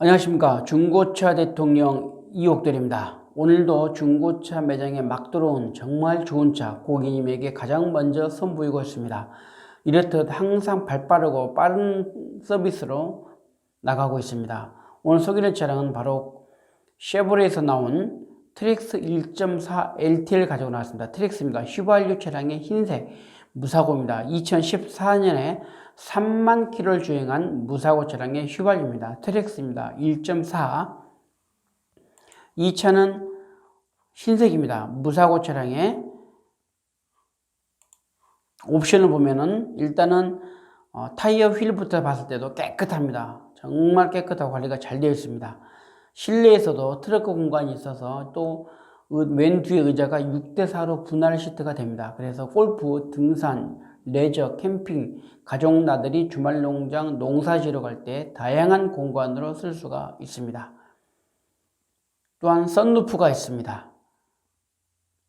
안녕하십니까. 중고차 대통령 이옥돌입니다. 오늘도 중고차 매장에 막 들어온 정말 좋은 차 고객님에게 가장 먼저 선보이고 있습니다. 이렇듯 항상 발 빠르고 빠른 서비스로 나가고 있습니다. 오늘 소개할 차량은 바로 쉐보레에서 나온 트릭스 1.4 LT를 가지고 나왔습니다. 트릭스입니다. 휘발유 차량의 흰색 무사고입니다. 2014년에 3만 킬로를 주행한 무사고 차량의 휘발유입니다. 트렉스입니다. 1.4. 이 차는 흰색입니다. 무사고 차량의 옵션을 보면은 일단은 어, 타이어 휠부터 봤을 때도 깨끗합니다. 정말 깨끗하고 관리가 잘 되어 있습니다. 실내에서도 트렁크 공간이 있어서 또 왼 뒤에 의자가 6대4로 분할 시트가 됩니다. 그래서 골프, 등산, 레저, 캠핑, 가족 나들이 주말 농장, 농사 지러 갈 때 다양한 공간으로 쓸 수가 있습니다. 또한 썬루프가 있습니다.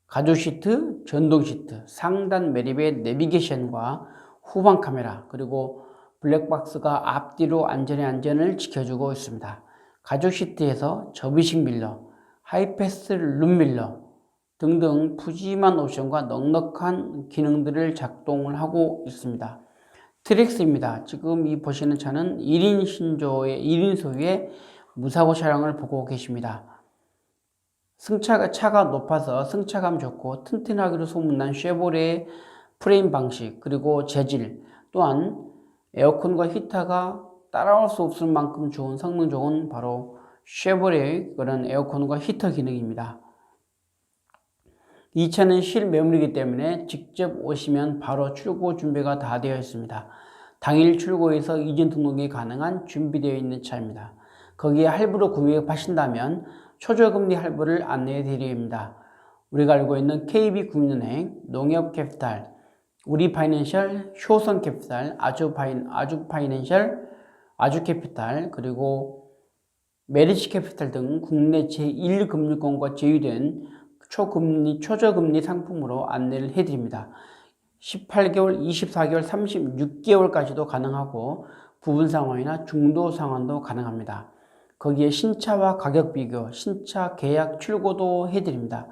가죽 시트, 전동 시트, 상단 매립의 내비게이션과 후방 카메라, 그리고 블랙박스가 앞뒤로 안전의 안전을 지켜주고 있습니다. 가죽 시트에서 접이식 밀러, 하이패스 룸밀러 등등 푸짐한 옵션과 넉넉한 기능들을 작동을 하고 있습니다. 트릭스입니다. 지금 이 보시는 차는 1인 신조의 1인 소유의 무사고 차량을 보고 계십니다. 승차가 차가 높아서 승차감 좋고 튼튼하기로 소문난 쉐보레의 프레임 방식 그리고 재질 또한 에어컨과 히터가 따라올 수 없을 만큼 좋은 성능 좋은 바로 쉐보레의 그런 에어컨과 히터 기능입니다. 이 차는 실매물이기 때문에 직접 오시면 바로 출고 준비가 다 되어 있습니다. 당일 출고해서 이전 등록이 가능한 준비되어 있는 차입니다. 거기에 할부로 구매하신다면 초저금리 할부를 안내해 드립니다. 우리가 알고 있는 KB국민은행, 농협캐피탈, 우리파이낸셜, 효성캐피탈, 아주파인, 아주파이낸셜, 아주캐피탈, 그리고 메리츠 캐피탈 등 국내 제1금융권과 제휴된 초금리, 초저금리 상품으로 안내를 해드립니다. 18개월, 24개월, 36개월까지도 가능하고 부분 상환이나 중도 상환도 가능합니다. 거기에 신차와 가격 비교, 신차 계약 출고도 해드립니다.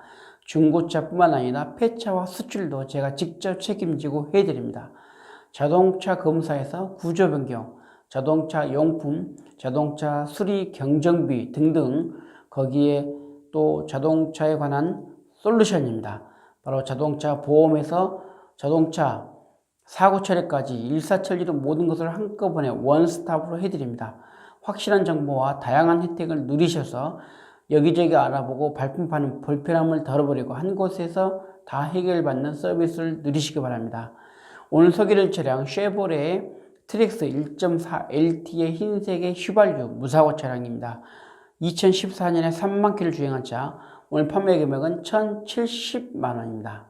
중고차뿐만 아니라 폐차와 수출도 제가 직접 책임지고 해드립니다. 자동차 검사에서 구조 변경, 자동차 용품, 자동차 수리 경정비 등등 거기에 또 자동차에 관한 솔루션입니다. 바로 자동차 보험에서 자동차 사고 처리까지 일사천리로 모든 것을 한꺼번에 원스톱으로 해드립니다. 확실한 정보와 다양한 혜택을 누리셔서 여기저기 알아보고 발품 파는 불편함을 덜어버리고 한 곳에서 다 해결받는 서비스를 누리시기 바랍니다. 오늘 소개를 차량 쉐보레의 트릭스 1.4 LT의 흰색의 휘발유 무사고 차량입니다. 2014년에 3만 킬를 주행한 차, 오늘 판매 금액은 1,070만 원입니다.